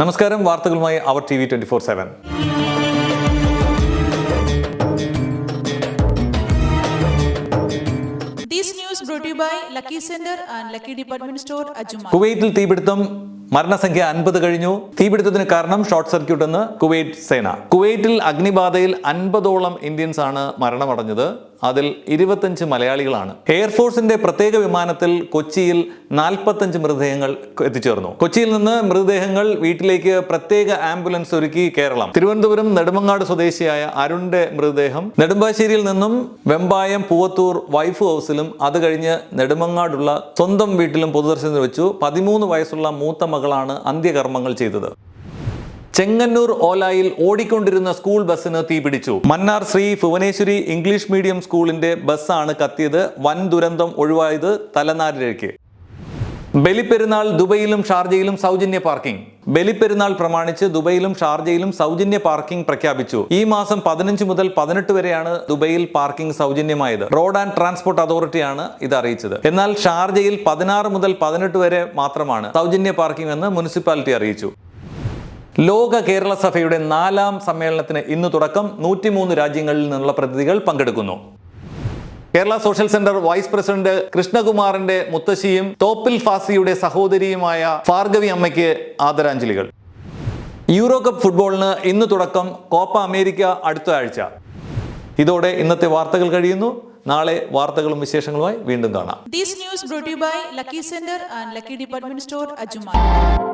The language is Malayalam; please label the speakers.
Speaker 1: നമസ്കാരം വാർത്തകളുമായി അവർ T V twenty four seven കുവൈറ്റിൽ തീപിടുത്തം മരണസംഖ്യ അൻപത് കഴിഞ്ഞു തീപിടുത്തത്തിന് കാരണം ഷോർട്ട് സർക്യൂട്ട് എന്ന് കുവൈറ്റ് സേന കുവൈറ്റിൽ അഗ്നിബാധയിൽ അൻപതോളം ഇന്ത്യൻസ് ആണ് മരണമടഞ്ഞത് അതിൽ ഇരുപത്തഞ്ച് മലയാളികളാണ് എയർഫോഴ്സിന്റെ പ്രത്യേക വിമാനത്തിൽ കൊച്ചിയിൽ നാൽപ്പത്തഞ്ച് മൃതദേഹങ്ങൾ എത്തിച്ചേർന്നു കൊച്ചിയിൽ നിന്ന് മൃതദേഹങ്ങൾ വീട്ടിലേക്ക് പ്രത്യേക ആംബുലൻസ് ഒരുക്കി കേരളം തിരുവനന്തപുരം നെടുമങ്ങാട് സ്വദേശിയായ അരുണിന്റെ മൃതദേഹം നെടുമ്പാശ്ശേരിയിൽ നിന്നും വെമ്പായം പൂവത്തൂർ വൈഫ് ഹൗസിലും അത് കഴിഞ്ഞ് നെടുമങ്ങാടുള്ള സ്വന്തം വീട്ടിലും പൊതുദർശനത്തിന് വെച്ചു പതിമൂന്ന് വയസ്സുള്ള മൂത്ത മകളാണ് അന്ത്യകർമ്മങ്ങൾ ചെയ്തത് ചെങ്ങന്നൂർ ഓലായിൽ ഓടിക്കൊണ്ടിരുന്ന സ്കൂൾ ബസ്സിന് തീപിടിച്ചു മന്നാർ ശ്രീ ഭുവനേശ്വരി ഇംഗ്ലീഷ് മീഡിയം സ്കൂളിന്റെ ബസ്സാണ് കത്തിയത് വൻ ദുരന്തം ഒഴിവായത് തലനാരിലേക്ക് ബലിപ്പെരുന്നാൾ ദുബൈയിലും ഷാർജയിലും സൗജന്യ പാർക്കിംഗ് ബലിപ്പെരുന്നാൾ പ്രമാണിച്ച് ദുബൈയിലും ഷാർജയിലും സൗജന്യ പാർക്കിംഗ് പ്രഖ്യാപിച്ചു ഈ മാസം പതിനഞ്ച് മുതൽ പതിനെട്ട് വരെയാണ് ദുബൈയിൽ പാർക്കിംഗ് സൗജന്യമായത് റോഡ് ആൻഡ് ട്രാൻസ്പോർട്ട് അതോറിറ്റിയാണ് ഇത് അറിയിച്ചത് എന്നാൽ ഷാർജയിൽ പതിനാറ് മുതൽ പതിനെട്ട് വരെ മാത്രമാണ് സൗജന്യ പാർക്കിംഗ് എന്ന് മുനിസിപ്പാലിറ്റി അറിയിച്ചു ലോക കേരള സഭയുടെ നാലാം സമ്മേളനത്തിന് ഇന്ന് തുടക്കം നൂറ്റിമൂന്ന് രാജ്യങ്ങളിൽ നിന്നുള്ള പ്രതിനിധികൾ പങ്കെടുക്കുന്നു Kerala social centre vice president കൃഷ്ണകുമാറിന്റെ മുത്തശ്ശിയും തോപ്പിൽ ഫാസിയുടെ സഹോദരിയുമായ ഭാർഗവി അമ്മയ്ക്ക് ആദരാഞ്ജലികൾ യൂറോ കപ്പ് ഫുട്ബോളിന് ഇന്ന് തുടക്കം കോപ്പ അമേരിക്ക അടുത്ത ആഴ്ച ഇതോടെ ഇന്നത്തെ വാർത്തകൾ കഴിയുന്നു നാളെ വാർത്തകളും വിശേഷങ്ങളുമായി വീണ്ടും കാണാം these news by Lucky centre and Lucky department store